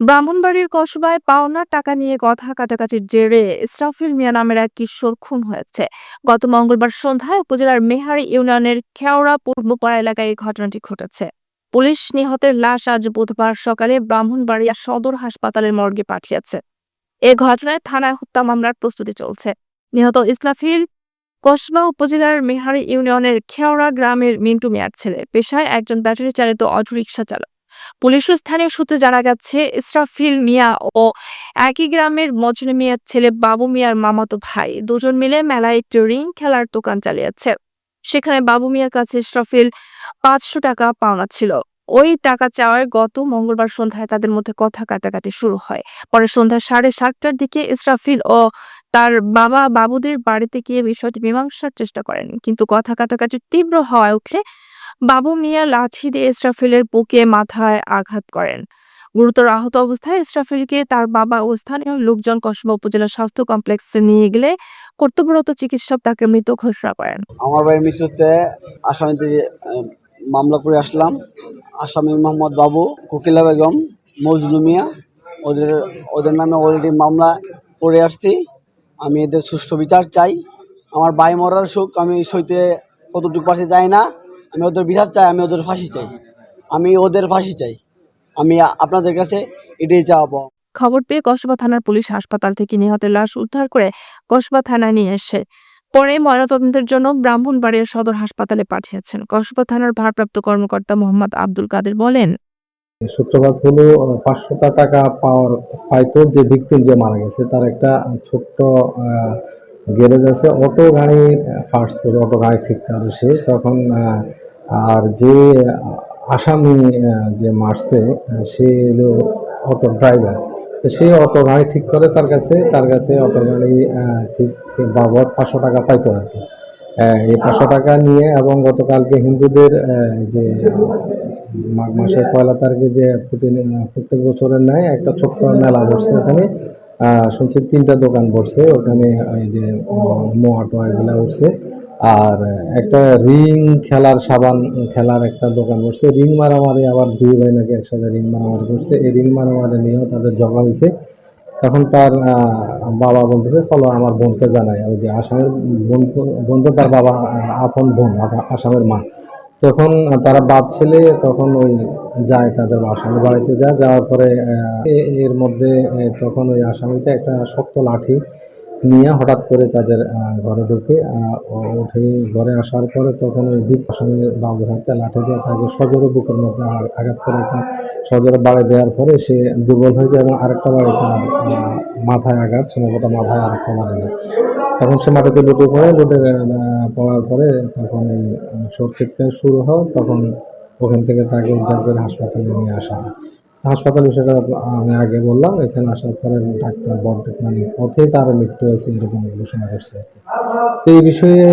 ব্রাহ্মণবাড়ির কসবায় পাওনার টাকা নিয়ে কথা কাটাকাটির জেরে ইসরাফিল মিয়া নামের এক কিশোর খুন হয়েছে। গত মঙ্গলবার সন্ধ্যায় উপজেলার মেহারি ইউনিয়নের খেওড়া পূর্বপাড়া এলাকায় এই ঘটনাটি ঘটেছে। পুলিশ নিহতের লাশ আজ বুধবার সকালে ব্রাহ্মণবাড়িয়া সদর হাসপাতালের মর্গে পাঠিয়েছে। এ ঘটনায় থানায় হত্যা মামলার প্রস্তুতি চলছে। নিহত ইসলাফিল কসবা উপজেলার মেহারি ইউনিয়নের খেওড়া গ্রামের মিন্টু মিয়ার ছেলে। পেশায় একজন ব্যাটারি চালিত অটোরিকশা চালক পুলিশ স্থানীয় সূত্রে জানা গেছে, ইসরাফিল মিয়া ও একই গ্রামের মজনু মিয়ার ছেলে বাবু মিয়ার মামাতো ভাই দুজন মিলে মেলায় একটি রিং খেলার দোকান চালিয়েছে। সেখানে বাবু মিয়ার কাছে ইসরাফিল পাঁচশো টাকা পাওনা ছিল। ওই টাকা চাওয়ায় গত মঙ্গলবার সন্ধ্যায় তাদের মধ্যে কথা কাটাকাটি শুরু হয়। পরে সন্ধ্যা সাড়ে সাতটার দিকে ইসরাফিল ও তার বাবা বাবুদের বাড়িতে গিয়ে বিষয়টি মীমাংসার চেষ্টা করেন। কিন্তু কথা কাটাকাটি তীব্র হওয়ায় উঠলে বাবু মিয়া লাঠি দিয়ে ইসরাফিলের বুকে মাথায় আঘাত করেন। গুরুতর আহত অবস্থায় ইসরাফিলকে তার বাবা ও স্থানীয় লোকজন কসবা উপজেলা স্বাস্থ্য কমপ্লেক্সে নিয়ে গেলে কর্তব্যরত চিকিৎসক তাকে মৃত ঘোষণা করেন। আমার বাড়ির মৃত্যুতে আসামিতে মামলা করে আসলাম। আসামি মোহাম্মদ বাবু কোকিলা বেগম, মজনু মিয়া, ওদের ওদের নামে অলরেডি মামলা করে আসছি। আমি এদের সুষ্ঠু বিচার চাই। আমার ভাই মরার সুখ, আমি সইতে কতটুকু পাশে যাই না। আমি ওদের বিচার চাই আমি ওদের ফাঁসি চাই। আমি ওদের ফাঁসি চাই। আমি আপনাদের কাছে এটাই চাওয়াবো। খবর পেয়ে কসবা থানার পুলিশ হাসপাতাল থেকে নিহতের লাশ উদ্ধার করে কসবা থানায় নিয়ে এসে পরে ময়নাতদন্তের জন্য ব্রাহ্মণবাড়িয়া সদর হাসপাতালে পাঠিয়েছেন। কসবা থানার ভারপ্রাপ্ত কর্মকর্তা মোহাম্মদ আব্দুল কাদের বলেন সূত্রপাত হলো পাঁচশো টাকা পাওয়ার পাইতো যে ভিকটিম যে মারা গেছে তার একটা ছোট্ট গ্যারেজ আছে। অটো গাড়ি ফার্স্ট অটো গাড়ি ঠিক করে সে। তখন আহ, আর যে আসামি যে মারছে সে হলো অটো ড্রাইভার। সে অটো গাড়ি ঠিক করে তার কাছে তার কাছে অটো গাড়ি ঠিক বাবদ পাঁচশো টাকা পাইতো আর কি। এই পাঁচশো টাকা নিয়ে এবং গতকালকে হিন্দুদের যে, মাঘ মাসের পয়লা তারিখে যে প্রত্যেক বছরের ন্যায় একটা ছোট্ট মেলা বসছে ওখানে। শুনছি তিনটা দোকান বসছে, ওখানে ওই যে মোয়াটো এগুলা উঠছে। আর একটা রিং খেলার সাবান খেলার একটা দোকান করছে রিং মারামারি আবার দুই ভাই নাকি একসাথে রিং মারামারি করছে। এই রিং মারামারি নিয়েও তাদের ঝগড়া হয়েছে তখন তার বাবা বলতেছে, চলো আমার বোনকে জানাই। ওই যে আসামের বোন বোন তো তার বাবা, আপন বোন আসামের মা। তখন তারা বাপ ছেলে, তখন ওই যায় তাদের আসামের বাড়িতে যায়। যাওয়ার পরে এর মধ্যে তখন ওই আসামিটা একটা শক্ত লাঠি নিয়ে হঠাৎ করে তাদের ঘরে ঢুকে উঠে ঘরে আসার পরে তখন ওই দিক আসামির বাবুর হাতে লাঠি দিয়ে তাকে সজোরে বুকের মধ্যে আঘাত করে একটা সজোরে বাড়ি দেওয়ার পরে সে দুর্বল হয়ে যায় এবং আরেকটা বাড়ি তার মাথায় আঘাত, সম্ভবত মাথায় আরেকটা বাড়ি দেয় তখন সে মাটিতে লুটে পড়ে, লুটে পড়ার পরে তখন এই চিৎকার শুরু হয়, তখন ওখান থেকে তাকে উদ্ধার করে হাসপাতালে নিয়ে আসা হয়। হাসপাতালে সেটা আমি আগে বললাম এখানে আসার পরে ডাক্তার বড় মানে পথে তার মৃত্যু হয়েছে এরকম ঘোষণা করছে এই বিষয়ে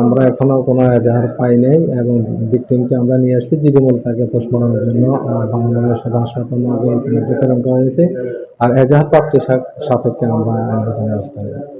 আমরা এখনও কোনো এজাহার পাই নাই এবং ভিকটিমকে আমরা নিয়ে আসছি জিডিমল তাকে পোস্টমর্টমের জন্য বাংলাদেশ হাসপাতাল ইতিমধ্যে প্রেরণ করা হয়েছে আর এজাহার প্রাপ্তি সাপেক্ষে আমরা ব্যবস্থা নেব